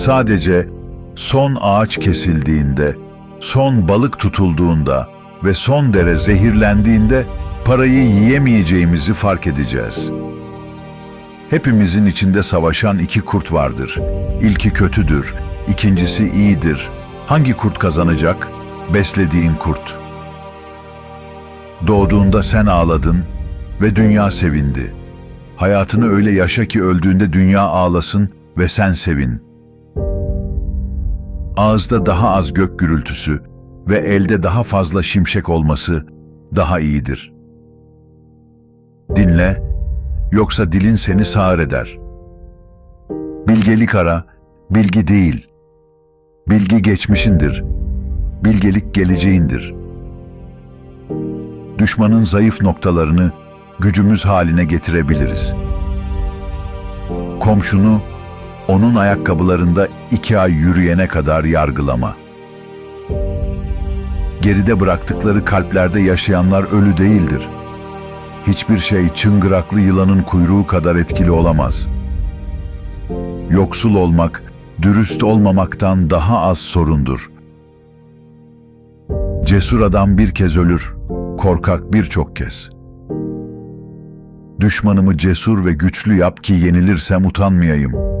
Sadece son ağaç kesildiğinde, son balık tutulduğunda ve son dere zehirlendiğinde parayı yiyemeyeceğimizi fark edeceğiz. Hepimizin içinde savaşan iki kurt vardır. İlki kötüdür, ikincisi iyidir. Hangi kurt kazanacak? Beslediğin kurt. Doğduğunda sen ağladın ve dünya sevindi. Hayatını öyle yaşa ki öldüğünde dünya ağlasın ve sen sevin. Ağızda daha az gök gürültüsü ve elde daha fazla şimşek olması daha iyidir. Dinle, yoksa dilin seni sağır eder. Bilgelik ara, bilgi değil. Bilgi geçmişindir. Bilgelik geleceğindir. Düşmanın zayıf noktalarını gücümüz haline getirebiliriz. Komşunu onun ayakkabılarında iki ay yürüyene kadar yargılama. Geride bıraktıkları kalplerde yaşayanlar ölü değildir. Hiçbir şey çıngıraklı yılanın kuyruğu kadar etkili olamaz. Yoksul olmak, dürüst olmamaktan daha az sorundur. Cesur adam bir kez ölür, korkak birçok kez. Düşmanımı cesur ve güçlü yap ki yenilirsem utanmayayım.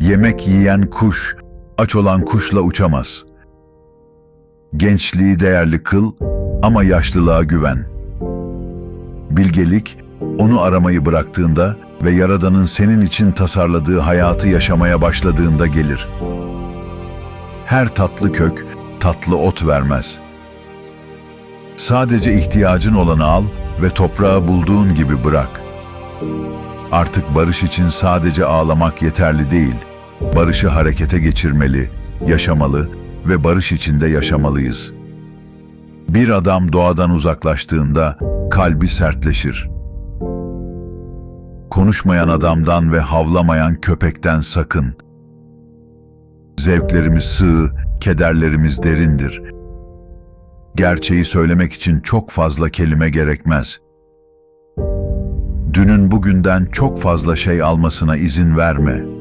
Yemek yiyen kuş, aç olan kuşla uçamaz. Gençliği değerli kıl ama yaşlılığa güven. Bilgelik, onu aramayı bıraktığında ve Yaradan'ın senin için tasarladığı hayatı yaşamaya başladığında gelir. Her tatlı kök, tatlı ot vermez. Sadece ihtiyacın olanı al ve toprağı bulduğun gibi bırak. Artık barış için sadece ağlamak yeterli değil. Barışı harekete geçirmeli, yaşamalı ve barış içinde yaşamalıyız. Bir adam doğadan uzaklaştığında kalbi sertleşir. Konuşmayan adamdan ve havlamayan köpekten sakın. Zevklerimiz sığ, kederlerimiz derindir. Gerçeği söylemek için çok fazla kelime gerekmez. Dünün bugünden çok fazla şey almasına izin verme.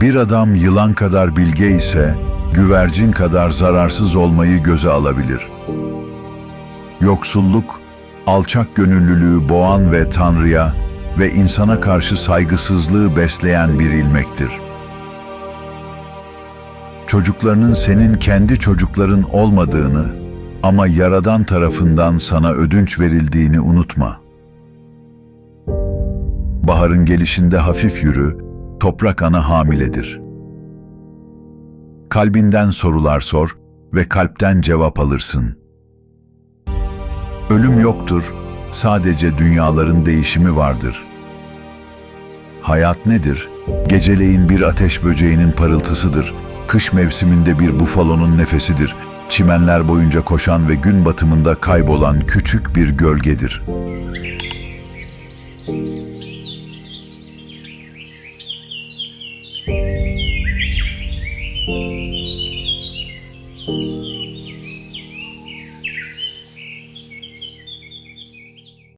Bir adam yılan kadar bilge ise, güvercin kadar zararsız olmayı göze alabilir. Yoksulluk, alçak gönüllülüğü boğan ve Tanrı'ya ve insana karşı saygısızlığı besleyen bir ilmektir. Çocuklarının senin kendi çocukların olmadığını ama Yaradan tarafından sana ödünç verildiğini unutma. Baharın gelişinde hafif yürü, toprak ana hamiledir. Kalbinden sorular sor ve kalpten cevap alırsın. Ölüm yoktur, sadece dünyaların değişimi vardır. Hayat nedir? Geceleyin bir ateş böceğinin parıltısıdır. Kış mevsiminde bir bufalonun nefesidir. Çimenler boyunca koşan ve gün batımında kaybolan küçük bir gölgedir. Thank you.